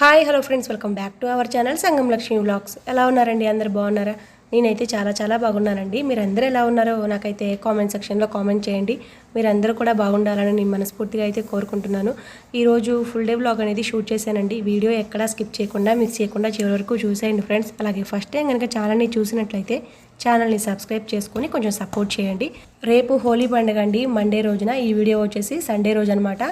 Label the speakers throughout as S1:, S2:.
S1: Hi hello friends welcome back to our channel Sangam Lakshmi vlogs ఎలా ఉన్నారండి? అందరు బాగున్నారా? నేనైతే చాలా చాలా బాగున్నానండి. మీరందరూ ఎలా ఉన్నారో నాకైతే కామెంట్ సెక్షన్లో కామెంట్ చేయండి. మీరందరూ కూడా బాగుండాలని నేను మనస్ఫూర్తిగా అయితే కోరుకుంటున్నాను. ఈరోజు ఫుల్ డే బ్లాగ్ అనేది షూట్ చేశానండి. వీడియో ఎక్కడా స్కిప్ చేయకుండా మిస్ చేయకుండా చివరి వరకు చూసేయండి ఫ్రెండ్స్ అలాగే ఫస్ట్ టైం కనుక ఛానల్ని చూసినట్లయితే ఛానల్ని సబ్స్క్రైబ్ చేసుకొని కొంచెం సపోర్ట్ చేయండి. రేపు హోలీ పండుగ అండి. మండే రోజున ఈ వీడియో వచ్చేసి సండే రోజు అనమాట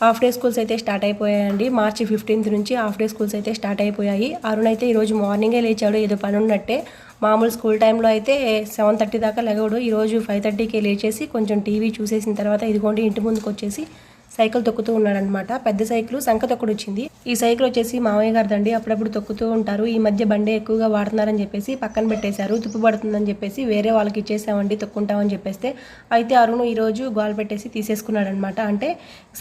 S1: హాఫ్ డే స్కూల్స్ అయితే స్టార్ట్ అయిపోయాయండి. మార్చి ఫిఫ్టీన్త్ నుంచి హాఫ్ డే స్కూల్స్ అయితే స్టార్ట్ అయిపోయాయి. అరుణ్ అయితే ఈరోజు మార్నింగే లేచాడు ఏదో పని ఉన్నట్టే. మామూలు స్కూల్ టైంలో అయితే సెవెన్ థర్టీ దాకా లేగడు ఈరోజు ఫైవ్ థర్టీకి లేచేసి కొంచెం టీవీ చూసేసిన తర్వాత ఇదిగోండి ఇంటి ముందుకు వచ్చేసి సైకిల్ తొక్కుతూ ఉన్నాడనమాట పెద్ద సైకిల్ సంఖ తొక్కుడు వచ్చింది ఈ సైకిల్ వచ్చేసి మామయ్య గారిదండి అప్పుడప్పుడు తొక్కుతూ ఉంటారు. ఈ మధ్య బండే ఎక్కువగా వాడుతున్నారని చెప్పేసి పక్కన పెట్టేశారు. తుప్పు పడుతుందని చెప్పేసి వేరే వాళ్ళకి ఇచ్చేసామండి తొక్కుంటామని చెప్పేస్తే. అయితే అరుణ్ ఈరోజు గోల్ పెట్టేసి తీసేసుకున్నాడు అనమాట అంటే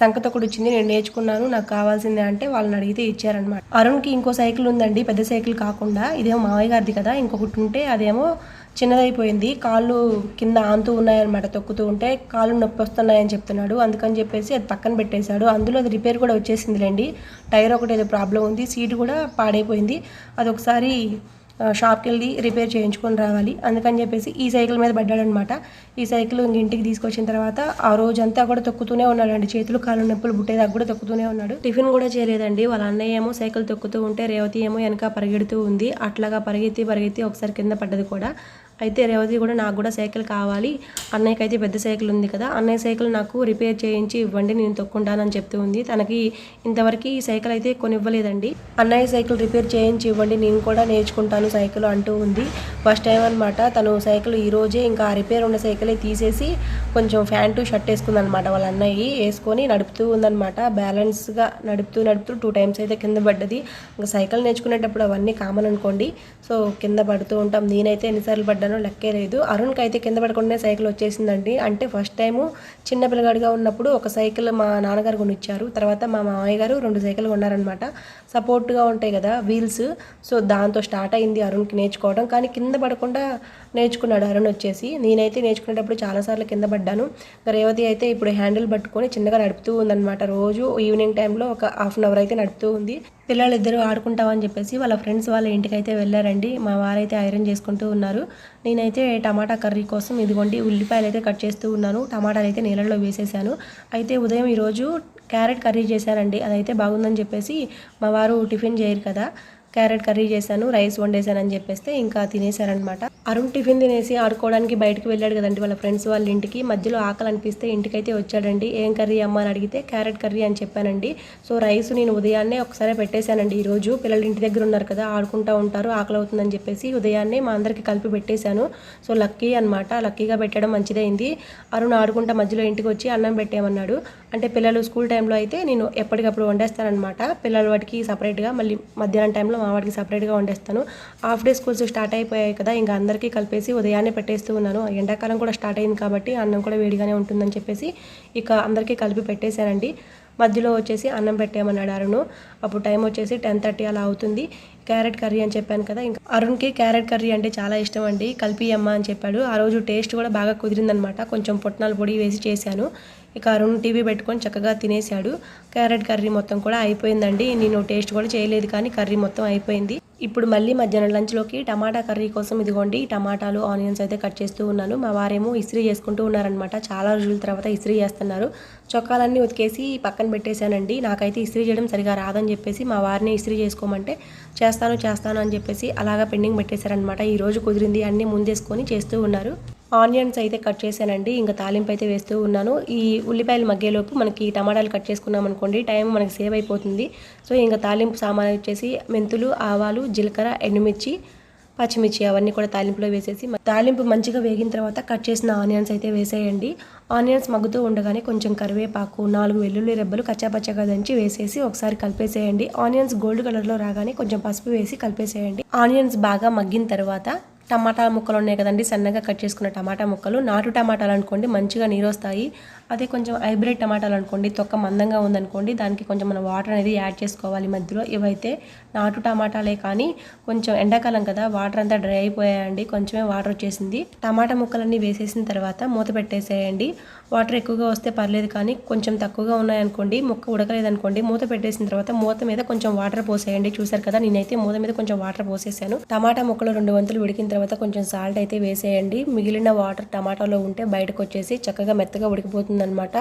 S1: సంఖ తొక్కుడు వచ్చింది నేను నేర్చుకున్నాను నాకు కావాల్సిందే అంటే వాళ్ళని అడిగితే ఇచ్చారనమాట అరుణ్కి ఇంకో సైకిల్ ఉందండి పెద్ద సైకిల్ కాకుండా. ఇదేమో మామయ్య గారిది కదా ఇంకొకటి ఉంటే అదేమో చిన్నదైపోయింది. కాళ్ళు కింద ఆంతూ ఉన్నాయన్నమాట తొక్కుతూ ఉంటే కాళ్ళు నొప్పి వస్తున్నాయని చెప్తున్నాడు. అందుకని చెప్పేసి అది పక్కన పెట్టేశాడు. అందులో అది రిపేర్ కూడా వచ్చేసిందిలేండి. టైర్ ఒకటి ఏదో ప్రాబ్లం ఉంది సీట్ కూడా పాడైపోయింది. అది ఒకసారి షాప్కి వెళ్ళి రిపేర్ చేయించుకొని రావాలి. అందుకని చెప్పేసి ఈ సైకిల్ మీద పడ్డాడనమాట ఈ సైకిల్ ఇంక ఇంటికి తీసుకొచ్చిన తర్వాత ఆ రోజంతా కూడా తొక్కుతూనే ఉన్నాడండి. చేతులు కాళ్ళు నొప్పులు బుట్టేదాకా కూడా తొక్కుతూనే ఉన్నాడు. టిఫిన్ కూడా చేయలేదండి. వాళ్ళ అన్నయ్య ఏమో సైకిల్ తొక్కుతూ ఉంటే రేవతి ఏమో వెనక పరిగెడుతూ ఉంది. అట్లాగా పరిగెత్తి పరిగెత్తి ఒకసారి కింద పడ్డది కూడా. అయితే రేవతి కూడా నాకు కూడా సైకిల్ కావాలి. అన్నయ్యకి అయితే పెద్ద సైకిల్ ఉంది కదా. అన్నయ్య సైకిల్ నాకు రిపేర్ చేయించి ఇవ్వండి నేను తొక్కుంటానని చెప్తూ ఉంది. తనకి ఇంతవరకు ఈ సైకిల్ అయితే కొనివ్వలేదండి. అన్నయ్య సైకిల్ రిపేర్ చేయించి ఇవ్వండి నేను కూడా నేర్చుకుంటాను సైకిల్ అంటూ ఉంది. ఫస్ట్ టైం అనమాట తను సైకిల్ ఈ రోజే ఇంకా రిపేర్ ఉన్న సైకిలే తీసేసి కొంచెం ప్యాంటు షర్ట్ వేసుకుందనమాట వాళ్ళ అన్నయ్య. వేసుకొని నడుపుతూ ఉందనమాట బ్యాలెన్స్గా నడుపుతూ నడుపుతూ టూ టైమ్స్ అయితే కింద పడ్డది. ఇంకా సైకిల్ నేర్చుకునేటప్పుడు అవన్నీ కామన్ అనుకోండి. సో కింద పడుతూ ఉంటాం. నేనైతే ఎన్నిసార్లు పడ్డానో లెక్కే లేదు. అరుణ్కి అయితే కింద పడకుండా సైకిల్ వచ్చేసిందండి. అంటే ఫస్ట్ టైము చిన్న పిల్లగాడిగా ఉన్నప్పుడు ఒక సైకిల్ మా నాన్నగారు కొనిచ్చారు. తర్వాత మా మామయ్య గారు రెండు సైకిల్ కొన్నారనమాట సపోర్ట్గా ఉంటాయి కదా వీల్స్ సో దాంతో స్టార్ట్ అయింది అరుణ్కి నేర్చుకోవడం. కానీ కింద పడకుండా నేర్చుకున్నాడు అరుణ్ వచ్చేసి. నేనైతే నేర్చుకునేటప్పుడు చాలాసార్లు కింద పడ్డాను. రేవతి అయితే ఇప్పుడు హ్యాండిల్ పట్టుకొని చిన్నగా నడుపుతూ ఉందన్నమాట. రోజు ఈవినింగ్ టైంలో ఒక హాఫ్ అన్ అవర్ అయితే నడుపుతూ ఉంది. పిల్లలిద్దరూ ఆడుకుంటామని చెప్పేసి వాళ్ళ ఫ్రెండ్స్ వాళ్ళ ఇంటికి అయితే వెళ్ళారండి. మా వారైతే ఐరన్ చేసుకుంటూ ఉన్నారు. నేనైతే టమాటా కర్రీ కోసం ఇదిగోండి ఉల్లిపాయలు అయితే కట్ చేస్తూ ఉన్నాను. టమాటాలు అయితే నీళ్ళల్లో వేసేసాను. అయితే ఉదయం ఈరోజు క్యారెట్ కర్రీ చేశానండి అదైతే బాగుందని చెప్పేసి మా వారు టిఫిన్ చేయరు కదా. క్యారెట్ కర్రీ చేశాను రైస్ వండేసానని చెప్పేస్తే ఇంకా తినేశారనమాట అరుణ్ టిఫిన్ తినేసి ఆడుకోవడానికి బయటకు వెళ్ళాడు కదండి వాళ్ళ ఫ్రెండ్స్ వాళ్ళ ఇంటికి. మధ్యలో ఆకలి అనిపిస్తే ఇంటికైతే వచ్చాడండి. ఏం కర్రీ అమ్మ అని అడిగితే క్యారెట్ కర్రీ అని చెప్పానండి. సో రైస్ నేను ఉదయాన్నే ఒకసారి పెట్టేశానండి. ఈరోజు పిల్లలు ఇంటి దగ్గర ఉన్నారు కదా ఆడుకుంటూ ఉంటారు ఆకలి అవుతుందని చెప్పేసి ఉదయాన్నే మా అందరికి కలిపి పెట్టేశాను. సో లక్కీ అనమాట లక్కీగా పెట్టడం మంచిదైంది. అరుణ్ ఆడుకుంటా మధ్యలో ఇంటికి వచ్చి అన్నం పెట్టేమన్నాడు అంటే పిల్లలు స్కూల్ టైంలో అయితే నేను ఎప్పటికప్పుడు వండేస్తానమాట పిల్లల వాటికి సపరేట్గా మళ్ళీ మధ్యాహ్నం టైంలో మా వాటికి సపరేట్గా వండేస్తాను. హాఫ్ డే స్కూల్స్ స్టార్ట్ అయిపోయాయి కదా ఇంకా అందరికీ కలిపేసి ఉదయాన్నే పెట్టేస్తూ ఉన్నాను. ఎండాకాలం కూడా స్టార్ట్ అయింది కాబట్టి అన్నం కూడా వేడిగానే ఉంటుందని చెప్పేసి ఇక అందరికీ కలిపి పెట్టేశానండి. మధ్యలో వచ్చేసి అన్నం పెట్టేయమన్నాడు అరుణ్. అప్పుడు టైం వచ్చేసి టెన్ థర్టీ అలా అవుతుంది. క్యారెట్ కర్రీ అని చెప్పాను కదా ఇంకా అరుణ్కి క్యారెట్ కర్రీ అంటే చాలా ఇష్టం అండి. కలిపి అమ్మ అని చెప్పాడు. ఆ రోజు టేస్ట్ కూడా బాగా కుదిరిందనమాట కొంచెం పుట్నాల పొడి వేసి చేశాను. ఇక అరుణ్ టీవీ పెట్టుకొని చక్కగా తినేశాడు. క్యారెట్ కర్రీ మొత్తం కూడా అయిపోయిందండి. నేను టేస్ట్ కూడా చేయలేదు కానీ కర్రీ మొత్తం అయిపోయింది. ఇప్పుడు మళ్ళీ మధ్యాహ్నం లంచ్లోకి టమాటా కర్రీ కోసం ఇదిగోండి టమాటాలు ఆనియన్స్ అయితే కట్ చేస్తూ ఉన్నాను. మా వారేమో ఇస్త్రీ చేసుకుంటూ ఉన్నారనమాట చాలా రోజుల తర్వాత ఇస్త్రీ చేస్తున్నారు. చొక్కాలన్నీ ఉతికేసి పక్కన పెట్టేశానండి. నాకైతే ఇస్త్రీ చేయడం సరిగా రాదని చెప్పేసి మా వారిని ఇస్త్రీ చేసుకోమంటే చేస్తాను చేస్తాను అని చెప్పేసి అలాగా పెండింగ్ పెట్టేశారనమాట ఈ రోజు కుదిరింది అన్నీ ముందేసుకొని చేస్తూ ఉన్నారు. ఆనియన్స్ అయితే కట్ చేశానండి. ఇంకా తాలింపు అయితే వేస్తూ ఉన్నాను. ఈ ఉల్లిపాయలు మగ్గేలోపు మనకి టమాటాలు కట్ చేసుకున్నాం అనుకోండి టైం మనకి సేవ్ అయిపోతుంది. సో ఇంకా తాలింపు సామాన్ వచ్చేసి మెంతులు ఆవాలు జీలకర్ర ఎండుమిర్చి పచ్చిమిర్చి అవన్నీ కూడా తాలింపులో వేసేసి తాలింపు మంచిగా వేగిన తర్వాత కట్ చేసిన ఆనియన్స్ అయితే వేసేయండి. ఆనియన్స్ మగ్గుతూ ఉండగానే కొంచెం కరివేపాకు నాలుగు వెల్లుల్లి రెబ్బలు కచ్చాపచ్చగా దంచి వేసేసి ఒకసారి కలిపేసేయండి. ఆనియన్స్ గోల్డ్ కలర్లో రాగానే కొంచెం పసుపు వేసి కలిపేసేయండి. ఆనియన్స్ బాగా మగ్గిన తర్వాత టమాటా ముక్కలు ఉన్నాయి కదండి సన్నగా కట్ చేసుకున్న టమాటా ముక్కలు. నాటు టమాటాలు అనుకోండి మంచిగా నీరు వస్తాయి అదే కొంచెం హైబ్రిడ్ టమాటాలు అనుకోండి తొక్క మందంగా ఉందనుకోండి దానికి కొంచెం మనం వాటర్ అనేది యాడ్ చేసుకోవాలి మధ్యలో. ఇవైతే నాటు టమాటాలే కానీ కొంచెం ఎండాకాలం కదా వాటర్ అంతా డ్రై అయిపోయాయండి కొంచెమే వాటర్ వచ్చేసింది. టమాటా ముక్కలన్నీ వేసేసిన తర్వాత మూత పెట్టేసేయండి. వాటర్ ఎక్కువగా వస్తే పర్లేదు కానీ కొంచెం తక్కువగా ఉన్నాయనుకోండి ముక్క ఉడకలేదు అనుకోండి మూత పెట్టేసిన తర్వాత మూత మీద కొంచెం వాటర్ పోసేయండి. చూసారు కదా నేనైతే మూత మీద కొంచెం వాటర్ పోసేసాను. టమాటా ముక్కలు రెండు వంతులు ఉడికిన తర్వాత కొంచెం సాల్ట్ అయితే వేసేయండి. మిగిలిన వాటర్ టమాటాలో ఉంటే బయటకు వచ్చేసి చక్కగా మెత్తగా ఉడికిపోతుంది. అనమాట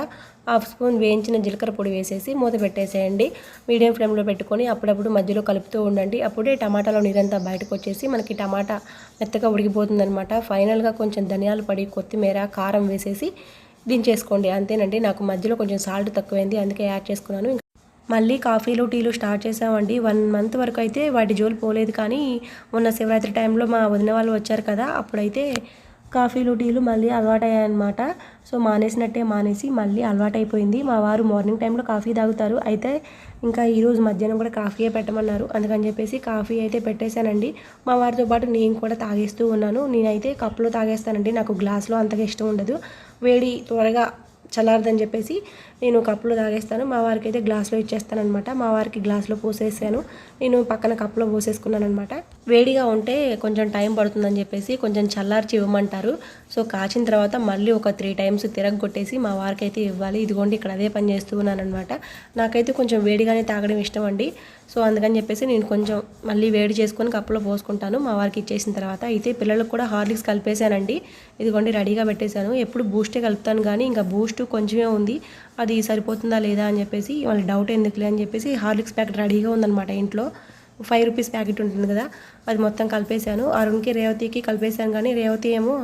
S1: హాఫ్ స్పూన్ వేయించిన జీలకర్ర పొడి వేసేసి మూత పెట్టేసేయండి. మీడియం ఫ్లేమ్లో పెట్టుకొని అప్పుడప్పుడు మధ్యలో కలుపుతూ ఉండండి. అప్పుడే టమాటాలో నీరంతా బయటకు వచ్చేసి మనకి టమాటా మెత్తగా ఉడికిపోతుందనమాట ఫైనల్గా కొంచెం ధనియాలు పడి కొత్తిమీర కారం వేసేసి దించేసుకోండి. అంతేనండి నాకు మధ్యలో కొంచెం సాల్ట్ తక్కువైంది అందుకే యాడ్ చేసుకున్నాను. మళ్ళీ కాఫీలు టీలు స్టార్ట్ చేసామండి. వన్ మంత్ వరకు అయితే వాటి జోలు పోలేదు కానీ మొన్న శివరాత్రి టైంలో మా వదిన వాళ్ళు వచ్చారు కదా అప్పుడైతే కాఫీలు టీలు మళ్ళీ అలవాటయ్యాయన్నమాట. సో మానేసినట్టే మానేసి మళ్ళీ అలవాటైపోయింది. మా వారు మార్నింగ్ టైంలో కాఫీ తాగుతారు. అయితే ఇంకా ఈరోజు మధ్యాహ్నం కూడా కాఫీయే పెట్టమన్నారు. అందుకని చెప్పేసి కాఫీ అయితే పెట్టేశానండి. మా వారితో పాటు నేను కూడా తాగేస్తూ ఉన్నాను. నేనైతే కప్పులో తాగేస్తానండి. నాకు గ్లాస్లో అంతగా ఇష్టం ఉండదు. వేడి త్వరగా చల్లారదని చెప్పేసి నేను కప్పులో తాగేస్తాను. మా వారికి అయితే గ్లాస్లో ఇచ్చేస్తాను అనమాట మా వారికి గ్లాస్లో పోసేసాను. నేను పక్కన కప్పులో పోసేసుకున్నాను అనమాట వేడిగా ఉంటే కొంచెం టైం పడుతుందని చెప్పేసి కొంచెం చల్లార్చి ఇవ్వమంటారు. సో కాచిన తర్వాత మళ్ళీ ఒక త్రీ టైమ్స్ తిరగొట్టేసి మా వారికి అయితే ఇవ్వాలి. ఇదిగోండి ఇక్కడ అదే పని చేస్తూ ఉన్నాను అనమాట నాకైతే కొంచెం వేడిగానే తాగడం ఇష్టం అండి. సో అందుకని చెప్పేసి నేను కొంచెం మళ్ళీ వేడి చేసుకొని కప్పులో పోసుకుంటాను. మా వారికి ఇచ్చేసిన తర్వాత అయితే పిల్లలకు కూడా హార్లిక్స్ కలిపేశానండి. ఇదిగోండి రెడీగా పెట్టేశాను. ఎప్పుడు బూస్టే కలుపుతాను కానీ ఇంకా బూస్ట్ కొంచెమే ఉంది. అది సరిపోతుందా లేదా అని చెప్పేసి వాళ్ళకి డౌట్ ఎందుకులే అని చెప్పేసి హార్లిక్స్ ప్యాకెట్ రెడీగా ఉందన్నమాట ఇంట్లో. ఫైవ్ రూపీస్ ప్యాకెట్ ఉంటుంది కదా అది మొత్తం కలిపేశాను. అరుణ్కి రేవతికి కలిపేశాను కానీ రేవతి ఏమో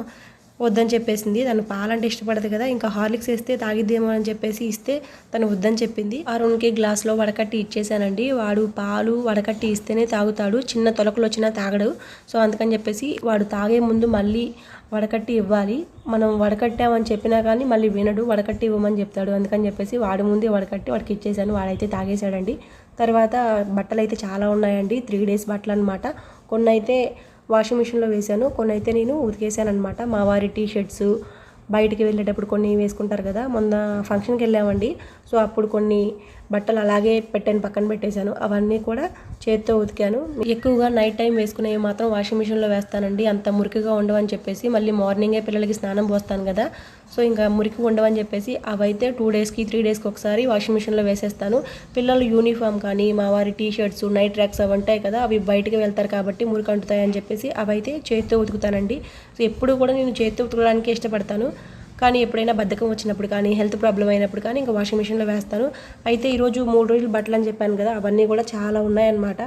S1: వద్దని చెప్పేసింది. తను పాలంటే ఇష్టపడదు కదా ఇంకా హార్లిక్స్ వేస్తే తాగిద్దేమో అని చెప్పేసి ఇస్తే తను వద్దని చెప్పింది. అరుణ్కి గ్లాస్లో వడకట్టి ఇచ్చేసానండి వాడు పాలు వడకట్టి ఇస్తేనే తాగుతాడు చిన్న తొలకలు వచ్చినా తాగడు. సో అందుకని చెప్పేసి వాడు తాగే ముందు మళ్ళీ వడకట్టి ఇవ్వాలి. మనం వడకట్టామని చెప్పినా కానీ మళ్ళీ వినడు వడకట్టి ఇవ్వమని చెప్తాడు. అందుకని చెప్పేసి వాడి ముందే వడకట్టి వాడికి ఇచ్చేసాను వాడైతే తాగేశాడండి. తర్వాత బట్టలు అయితే చాలా ఉన్నాయండి త్రీ డేస్ బట్టలు అనమాట కొన్ని అయితే వాషింగ్ మిషన్లో వేశాను. కొన్ని అయితే నేను ఉతికేసాను అనమాట మా వారి టీ షర్ట్స్ బయటికి వెళ్ళేటప్పుడు కొన్ని వేసుకుంటారు కదా మొన్న ఫంక్షన్కి వెళ్ళామండి. సో అప్పుడు కొన్ని బట్టలు అలాగే పెట్టాను పక్కన పెట్టేశాను. అవన్నీ కూడా చేతితో ఉతికాను. ఎక్కువగా నైట్ టైం వేసుకునేవి మాత్రం వాషింగ్ మిషన్లో వేస్తానండి. అంత మురికిగా ఉండవని చెప్పేసి మళ్ళీ మార్నింగే పిల్లలకి స్నానం పోస్తాను కదా. సో ఇంకా మురికి ఉండవని చెప్పేసి అవైతే టూ డేస్కి త్రీ డేస్కి ఒకసారి వాషింగ్ మిషన్లో వేసేస్తాను. పిల్లలు యూనిఫామ్ కానీ మా వారి టీ షర్ట్స్ నైట్ ట్రాక్స్ అవి ఉంటాయి కదా అవి బయటకు వెళ్తారు కాబట్టి మురికి అంటుతాయని చెప్పేసి అవైతే చేతితో ఉతుకుతానండి. సో ఎప్పుడు కూడా నేను చేతితో ఉతకడానికి ఇష్టపడతాను. కానీ ఎప్పుడైనా బద్ధకం వచ్చినప్పుడు కానీ హెల్త్ ప్రాబ్లం అయినప్పుడు కానీ ఇంకా వాషింగ్ మిషన్లో వేస్తాను. అయితే ఈరోజు మూడు రోజులు బట్టలు అని చెప్పాను కదా అవన్నీ కూడా చాలా ఉన్నాయన్నమాట.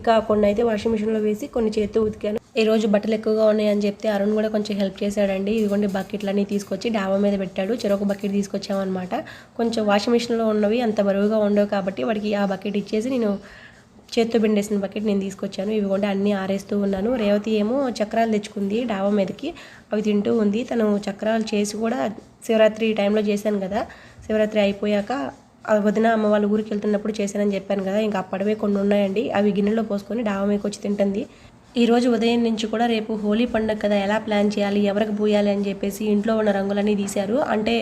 S1: ఇక కొన్ని అయితే వాషింగ్ మిషన్లో వేసి కొన్ని చేతితో ఉతికాను. ఈ రోజు బట్టలు ఎక్కువగా ఉన్నాయని చెప్తే అరుణ్ కూడా కొంచెం హెల్ప్ చేశాడండి. ఇదిగోండి బకెట్లన్నీ తీసుకొచ్చి డాబా మీద పెట్టాడు. చెరొక బకెట్ తీసుకొచ్చామన్నమాట. కొంచెం వాషింగ్ మిషన్లో ఉన్నవి అంత బరువుగా ఉండవు కాబట్టి వాడికి ఆ బకెట్ ఇచ్చేసి నేను చేత్తో పిండేసిన బకెట్ నేను తీసుకొచ్చాను. ఇవి కూడా అన్నీ ఆరేస్తూ ఉన్నాను. రేవతి ఏమో చక్రాలు తెచ్చుకుంది డాబా మీదకి. అవి తింటూ ఉంది. తను చక్రాలు చేసి కూడా శివరాత్రి టైంలో చేశాను కదా. శివరాత్రి అయిపోయాక వదిన అమ్మ వాళ్ళ ఊరికి వెళ్తున్నప్పుడు చేశానని చెప్పాను కదా. ఇంకా అప్పటివే కొన్ని ఉన్నాయండి. అవి గిన్నెలో పోసుకొని డాబా మీదకి వచ్చి తింటుంది. ఈ రోజు ఉదయం నుంచి కూడా రేపు హోలీ పండుగ కదా. ఎలా ప్లాన్ చేయాలి? ఎవరికి పోయాలి అని చెప్పేసి ఇంట్లో ఉన్న రంగులన్నీ తీశారు. అంటే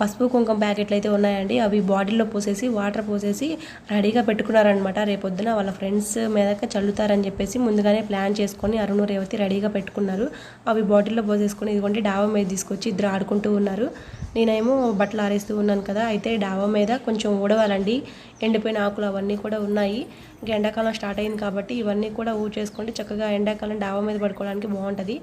S1: పసుపు కుంకుమ ప్యాకెట్లు అయితే ఉన్నాయండి. అవి బాటిల్లో పోసేసి వాటర్ పోసేసి రెడీగా పెట్టుకున్నారనమాట రేపొద్దున వాళ్ళ ఫ్రెండ్స్ మీదకి చల్లుతారని చెప్పేసి ముందుగానే ప్లాన్ చేసుకొని అరుణు రేవతి రెడీగా పెట్టుకున్నారు. అవి బాటిల్లో పోసేసుకొని ఇదిగోండి డాబా మీద తీసుకొచ్చి ఇద్దరు ఆడుకుంటూ ఉన్నారు. నేనేమో బట్టలు ఆరేస్తూ ఉన్నాను కదా అయితే డాబా మీద కొంచెం ఊడవాలండి. ఎండిపోయిన ఆకులు అవన్నీ కూడా ఉన్నాయి. ఇంకా ఎండాకాలం స్టార్ట్ అయింది కాబట్టి ఇవన్నీ కూడా ఊడ్చేసుకుంటే చక్కగా ఎండాకాలం డాబా మీద పడుకోవడానికి బాగుంటుంది.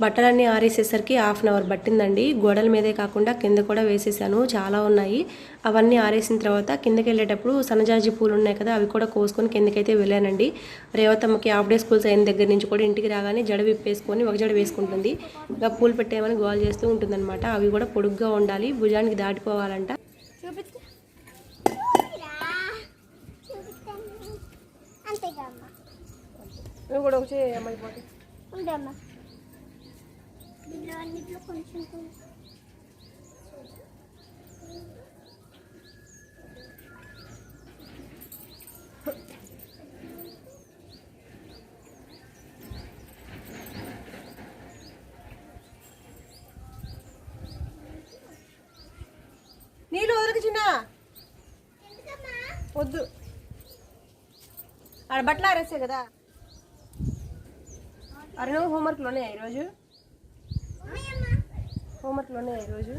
S1: బట్టలన్నీ ఆరేసేసరికి హాఫ్ అన్ అవర్ పట్టిందండి. గోడల మీదే కాకుండా కింద కూడా వేసేసాను. చాలా ఉన్నాయి. అవన్నీ ఆరేసిన తర్వాత కిందకి వెళ్ళేటప్పుడు సన్నజాజి పూలు ఉన్నాయి కదా అవి కూడా కోసుకొని కిందకైతే వెళ్ళానండి. రేవతమ్మకి హాఫ్ డే స్కూల్స్ అయిన దగ్గర నుంచి కూడా ఇంటికి రాగానే జడ విప్పేసుకొని ఒక జడ వేసుకుంటుంది. ఇంకా పూలు పెట్టేయమని గోల్ చేస్తూ ఉంటుందన్నమాట. అవి కూడా పొడుగ్గా ఉండాలి. భుజానికి దాటిపోవాలంట.
S2: చూపించు చూపిస్తాను అంతేగా అమ్మ
S1: నువ్వు కూడా వచ్చి అమ్మాయిపోతే
S2: ఉండమ్మా దీంట్లో కొంచెం కొంచెం
S1: నీళ్ళు వదలకు చిన్న. వద్దు. ఆడ బట్టలు ఆరేసే కదా. అరే నువ్వు హోంవర్క్లు ఉన్నాయా ఈరోజు హోంవర్క్లు ఉన్నాయా ఈరోజు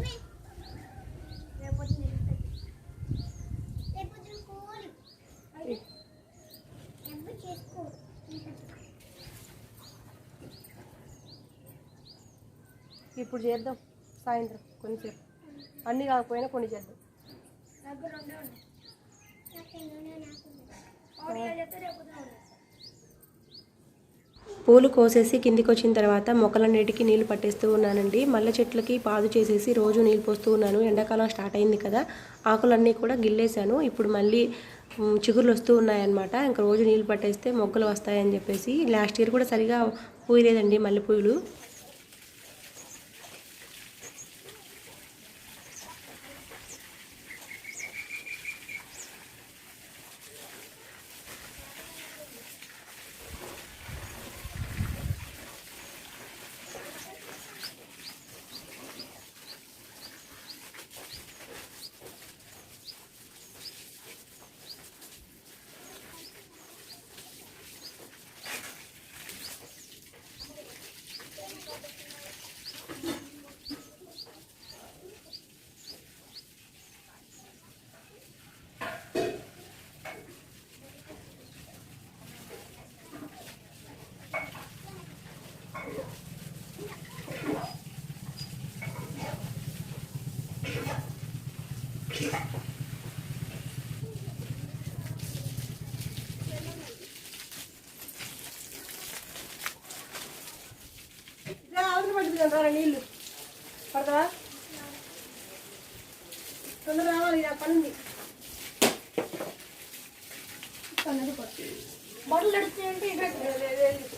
S1: ఇప్పుడు చేద్దాం. సాయంత్రం కొంచెంసేపు అన్నీ కాకపోయినా కొన్ని చేద్దాం.
S2: నాకు రెండే ఉన్నాయి నాకు ఎన్ని ఉన్నాయి నాకు ఉన్నాయి చెప్తే రేపొద్దున ఉన్నాయి
S1: పూలు కోసేసి కిందికి వచ్చిన తర్వాత మొక్కలన్నిటికీ నీళ్ళు పట్టేస్తూ ఉన్నానండి. మల్లె చెట్లకి పాదు చేసేసి రోజు నీళ్ళు పోస్తూ ఉన్నాను. ఎండాకాలం స్టార్ట్ అయింది కదా ఆకులన్నీ కూడా గిల్లేశాను. ఇప్పుడు మళ్ళీ చిగురులు చిగుర్లు వస్తూ ఉన్నాయన్నమాట. ఇంకా రోజు నీళ్ళు పట్టేస్తే మొగ్గలు వస్తాయని చెప్పేసి లాస్ట్ ఇయర్ కూడా సరిగా పూయలేదండి మల్లెపూలు. రావాలి నీళ్ళు. పడతావా? తొందర రావాలి నా పనుంది
S2: బట్టలు ఎడుతుంటే కోళ్ళు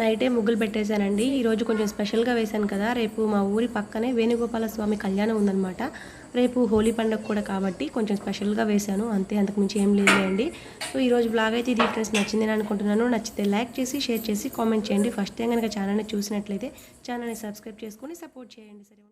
S1: నైటే ముగ్గులు పెట్టేశానండి. ఈరోజు కొంచెం స్పెషల్గా వేశాను కదా. రేపు మా ఊరి పక్కనే వేణుగోపాల స్వామి కళ్యాణం ఉందన్నమాట. రేపు హోలీ పండుగ కూడా కాబట్టి కొంచెం స్పెషల్గా వేశాను. అంతే అంతకుమించి ఏం లేదులేండి. సో ఈరోజు బ్లాగ్ అయితే ఇది ఫ్రెండ్స్ నచ్చింది అనుకుంటున్నాను. నచ్చితే లైక్ చేసి షేర్ చేసి కామెంట్ చేయండి. ఫస్ట్ టైం కనుక ఛానల్ని చూసినట్లయితే ఛానల్ని సబ్స్క్రైబ్ చేసుకొని సపోర్ట్ చేయండి. సరే